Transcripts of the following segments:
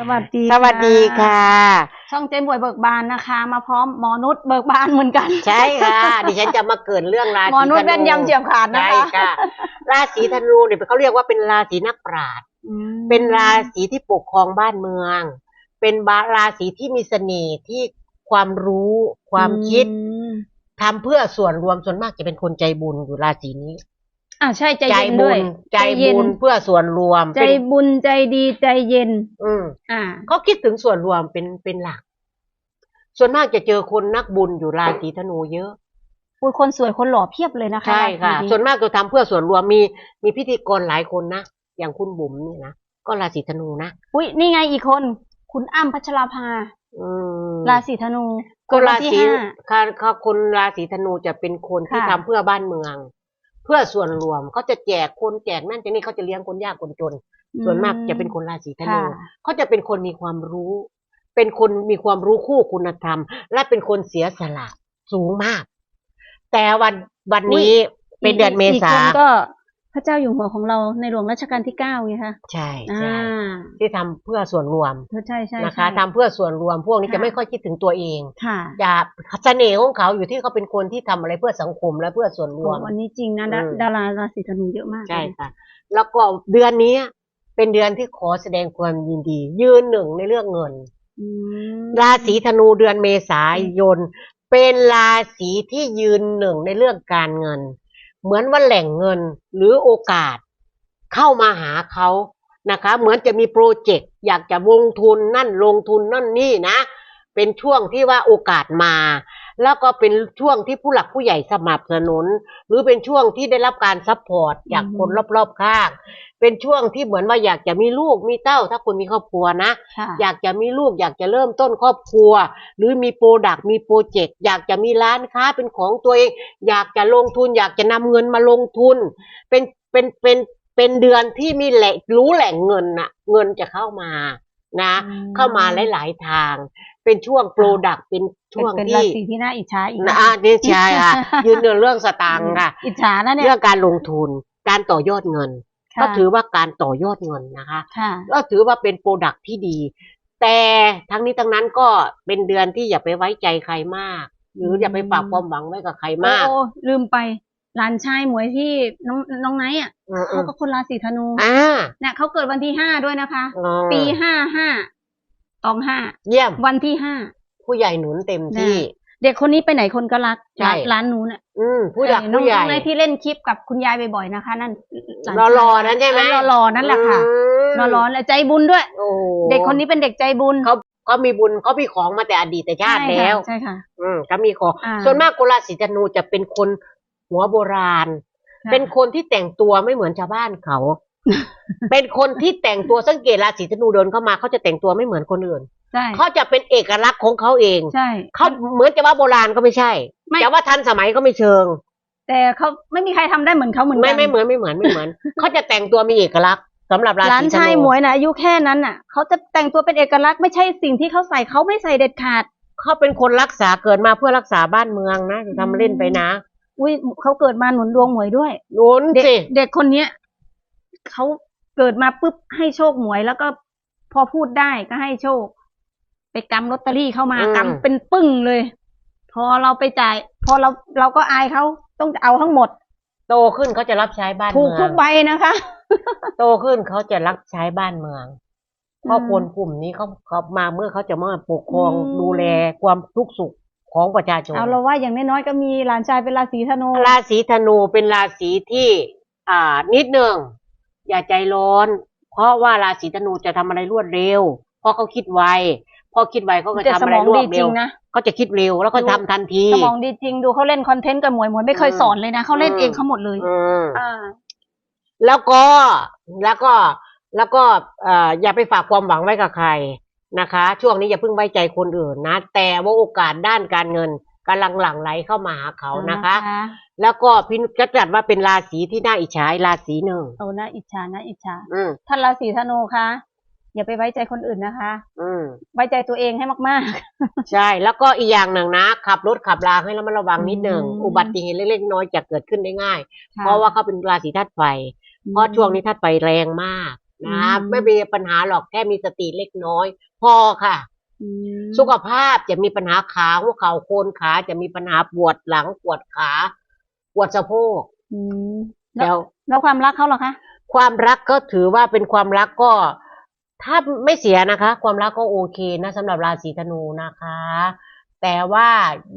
สวัสดีสวัสดีค่ะ ช่องเจมบวยเบิกบานนะคะ มาพร้อมหมอนุชเบิกบานเหมือนกัน ใช่ค่ะ ดิฉันจะมาเกริดเรื่องราศีหมอนุชแม่นยำเฉียบขาดนะใช่คะค่ะ ราศีธนูเนี่ยเขาเรียกว่าเป็นราศีนักปราชญ์อืมเป็นราศีที่ปกครองบ้านเมือง เป็นบาราศีที่มีเสน่ห์ที่ความรู้ความคิดอืมทำเพื่อส่วนรวมส่วนมากจะเป็นคนใจบุญอยู่ราศีนี้ อ่าใช่ใจใจเย็นบุด้วย ญใจเย็น บุญเพื่อส่วนรวมใจเป็นบุญใจดีใจเย็น อืม อ่า เขาคิดถึงส่วนรวมเป็นเป็นหลัก ส่วนมากจะเจอคนนักบุญอยู่ราศีธนูเยอะ คุยคนสวยคนหล่อเพียบเลยนะคะใช่ค่ะ ราศีนี้ส่วนมากจะทำเพื่อส่วนรวมมีมีพิธีกรหลายคนนะ อย่างคุณบุ๋มเนี่ยนะ ก็ราศีธนูนะอุ้ยนี่ไงอีกคน คุณอ้ำพัชราภา อืมราศีธนูก็เดวัรานที่ศีห้า ค่ะค่ะคนราศีธนูจะเป็นคนที่ค่ะ ทำเพื่อบ้านเมืองเพื่อส่วนรวมเขาจะแจกคนแจกนั่นแจกนี่เขาจะเลี้ยงคนยากคนจน ส่วนมากจะเป็นคนราศีธนูค่ะเขาจะเป็นคนมีความรู้ เป็นคนมีความรู้คู่คุณธรรม และเป็นคนเสียสละสูงมาก แต่วันวันนี้เป็นเดือนเมษาอีกคนก็ พระเจ้าอยู่หัวของเราในหลวงรัชกาลที่เก้าไงคะใช่อ่าใช่ที่ทำเพื่อส่วนรวมใช่ใช่นะคะใช่ทำเพื่อส่วนรวมพวกนี้ค่ะจะไม่ค่อยคิดถึงตัวเองค่ะจะเสน่ห์ของเขาอยู่ที่เขาเป็นคนที่ทำอะไรเพื่อสังคมและเพื่อส่วนรวมวันนี้จริงนะดาอืมดาราราศีธนูเยอะมากใช่เลยค่ะแล้วก็เดือนนี้เป็นเดือนที่ขอแสดงความยินดี ยืนหนึ่งในเรื่องเงินอืมราศีธนูเดือนเมษายนเป็นราศีที่ยืนหนึ่งในเรื่องการเงิน เหมือนว่าแหล่งเงินหรือโอกาสเข้ามาหาเขานะคะ เหมือนจะมีโปรเจกต์อยากจะลงทุนนั่นลงทุนนั่นนี่นะ เป็นช่วงที่ว่าโอกาสมา แล้วก็เป็นช่วงที่ผู้หลักผู้ใหญ่สนับสนุน หรือเป็นช่วงที่ได้รับการซัพพอร์ตจากคนรอบๆข้าง เป็นช่วงที่เหมือนว่าอยากจะมีลูกมีเต้า ถ้าคุณมีครอบครัวนะค่ะอยากจะมีลูกอยากจะเริ่มต้นครอบครัว หรือมีโปรดักต์มีโปรเจกต์อยากจะมีร้านค้าเป็นของตัวเอง อยากจะลงทุน อยากจะนำเงินมาลงทุน เป็นเป็นเป็นเป็นเดือนที่มีแหล่งรู้แหล่งเงินน่ะ เงินจะเข้ามานะอืมเข้ามาหลาย ๆ ทาง เป็นช่วงโปรดักต์เป็นช่วงเป็นราที่ศีที่น่าอิจฉาอีกนะอ่านี่ใช่ค่ะยืนเรื่องเรื่องสตางค์ค่ะอิจฉานะเนี่ยเรื่องการลงทุนการต่อยอดเงินค่ะก็ถือว่าการต่อยอดเงินนะคะค่ะก็ถือว่าเป็นโปรดักที่ดี แต่ทั้งนี้ทั้งนั้นก็เป็นเดือนที่อย่าไปไว้ใจใครมาก หรืออย่าไปฝากความหวังไว้กับใครมากโอ้ลืมไปหลานชายหมวยที่น้องน้องไนท์อะอืมอืเขามก็คนราศีธนูอ่าเนี่ยเขาเกิดวันที่ห้าด้วยนะคะอ๋อปีห้าห้า ตองห้าเยี่ยม วันที่ห้าผู้ใหญ่หนุนเต็มที่ เด็กคนนี้ไปไหนคนก็รักใช่ ร้านร้านนู้นอะอืมผู้ใหญ่เออน้องผู้ใหญ่น้องไนท์ที่เล่นคลิปกับคุณยายบ่อยๆนะคะ นั่นหลานรอรอๆนั้นใช่ไหมรอรอๆนั่นแหละค่ะมรอรอและใจบุญด้วย โอ้เด็กคนนี้เป็นเด็กใจบุญเขาเขามีบุญเขามีของมาแต่อดีตชาติใช่ค่ะแล้ว ใช่ค่ะ อืมก็มีของอ่า ส่วนมากคนราศีธนูจะเป็นคนหัวโบราณค่ะ เป็นคนที่แต่งตัวไม่เหมือนชาวบ้านเขา เป็นคนที่แต่งตัวสังเกตราศีธนูเดินเข้ามาเขาจะแต่งตัวไม่เหมือนคนอื่นใช่เขาจะเป็นเอกลักษณ์ของเขาเองใช่เขาเหมือนจะว่าโบราณก็ไม่ใช่ไม่แต่ว่าทันสมัยก็ไม่เชิง แต่เขาไม่มีใครทำได้เหมือนเขาเหมือนกัไม่ไม่เหมือนไม่เหมือนไม่เหมือนเขาจะแต่งตัวมีเอกลักษณ์สำหรับราหลานศีธชายหมนูวยนะอายุแค่นั้นน่ะเขาจะแต่งตัวเป็นเอกลักษณ์ไม่ใช่สิ่งที่เขาใส่เขาไม่ใส่เด็ดขาดเขาเป็นคนรักษาเกิดมาเพื่อรักษาบ้านเมืองนะจะทำเล่นไปนะอุ้ยเขาเกิดมาหนุนดวงหมวยด้วยหนุนเด็กสิเด็กคนเนี้ย เขาเกิดมาปุ๊บให้โชคหมวย แล้วก็พอพูดได้ก็ให้โชค ไปกำลอตเตอรี่เข้ามากำเป็นปึ้งเลย พอเราไปจ่าย พอเราเราก็อายเขาต้องเอาทั้งหมด โตขึ้นเขาจะรับใช้บ้านถูเมืกองทุกใบนะคะ โตขึ้นเขาจะรับใช้บ้านเมืองอืมเพราะคนกลุ่มนี้เขาเขามาเมื่อเขาจะมาปกครองอืม ดูแลความทุกข์สุขของประชาชนเอาเราว่าอย่างน้อยๆก็มีหลานชายเป็นราศีธนู ราศีธนูเป็นราศีที่ อ่านิดหนึ่ง อย่าใจร้อน เพราะว่าราศีธนูจะทำอะไรรวดเร็ว เพราะเขาคิดไวพอคิดไวเขาก็แต่ทำสอะมไรองรวดีดจเร็ริวงนะเขาจะคิดเร็วแล้วก็ดูทำทันทีสมองดีจริงดูเขาเล่นคอนเทนต์กับหมวยหมวยไม่เคยอืมสอนเลยนะเขาเล่นอืมเองเขาหมดเลยอืมอ่าแล้วก็แล้วก็แล้วก็เอ่ออย่าไปฝากความหวังไว้กับใครนะคะ ช่วงนี้อย่าเพิ่งไว้ใจคนอื่นนะ แต่ว่าโอกาสด้านการเงินกำลังหลั่งไหลเข้ามาหาเขานะคะ แล้วก็พินก็จัดว่าเป็นราศีที่น่าอิจฉาอีกราศีหนึ่งโอ้น่าอิจฉาน่าอิจฉาอืมท่านราศีธนูคะอย่าไปไว้ใจคนอื่นนะคะ อืมไว้ใจตัวเองให้มากใช่ แล้วก็อีกอย่างหนึ่งนะ ขับรถขับราให้ระมัดระวังนิดหนึ่งอืมอุบัติเหตุเล็กๆน้อยๆจะเกิดขึ้นได้ง่ายๆเพราะว่าเขาเป็นราศีธาตุไฟ เพราะช่วงนี้ธาตุไฟแรงมากนะอืม ไม่มีปัญหาหรอกแค่มีสติเล็กน้อย พอค่ะ อืม สุขภาพจะมีปัญหาขาหัวเข่าโคนขาจะมีปัญหาปวดหลังปวดขา ปวดสะโพกอืมแล้แล้ว วแล้วความรักเขาเหรอคะความรักก็ถือว่าเป็นความรักก็ ถ้าไม่เสียนะคะ ความรักก็โอเคนะสำหรับราศีธนูนะคะ แต่ว่า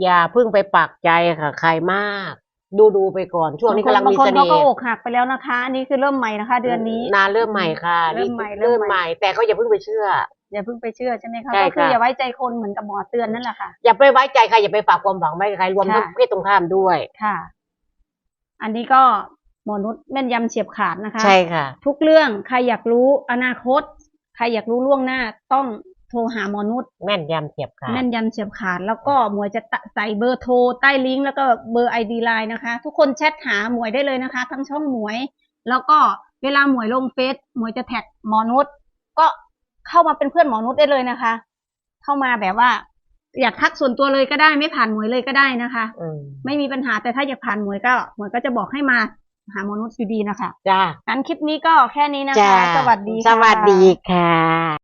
อย่าเพิ่งไปปักใจค่ะใครมาก ดูดูไปก่อนช่วงนี้กำลังบางมีคนเสเขาน่ก็ห์อกหักไปแล้วนะคะ อันนี้คือเริ่มใหม่นะคะ เดือนนี้ นาเริ่มใหม่ค่ะเริ่มใหม่เริ่มเริ่มใหใหม่ ม่ แต่ก็อย่าเพิ่งไปเชื่อ อย่าเพิ่งไปเชื่อใช่ไหมคะใช่ก็คือค่ะ อย่าไว้ใจคนเหมือนกับหมอเตือนนั่นแหละค่ะ อย่าไปไว้ใจใครอย่าไปฝากความหวังไว้กับใครรวมทั้งค่ะ เพศตรงข้ามด้วย ค่ะ อันนี้ก็หมอนุษย์แม่นยำเฉียบขาดนะคะ ใช่ค่ะ ทุกเรื่องใครอยากรู้อนาคต ใครอยากรู้ล่วงหน้าต้องโทรหาหมอนุษย์แม่นยำเฉียบขาดแม่นยำเฉียบขาด แล้วก็หมวยจะตะใส่เบอร์โทรใต้ลิงก์แล้วก็เบอร์ไอดีไลน์นะคะ ทุกคนแชทหาหมวยได้เลยนะคะ ทั้งช่องหมวย แล้วก็เวลาหมวยลงเฟซหมวยจะแท็กหมอนุษย์ก็เข้ามาเป็นเพื่อนหมอนุษย์ได้เลยนะคะ เข้ามาแบบว่า อยากทักส่วนตัวเลยก็ได้ไม่ผ่านหมวยเลยก็ได้นะคะ อืมไม่มีปัญหาแต่ถ้าอยากผ่านหมวยก็หมวยก็จะบอกให้มาหาหมอนุษย์อยู่ดีนะคะจ้างั้นคลิปนี้ก็แค่นี้นะจ้าคะ สวัสดีสค่ะวัสดีค่ะ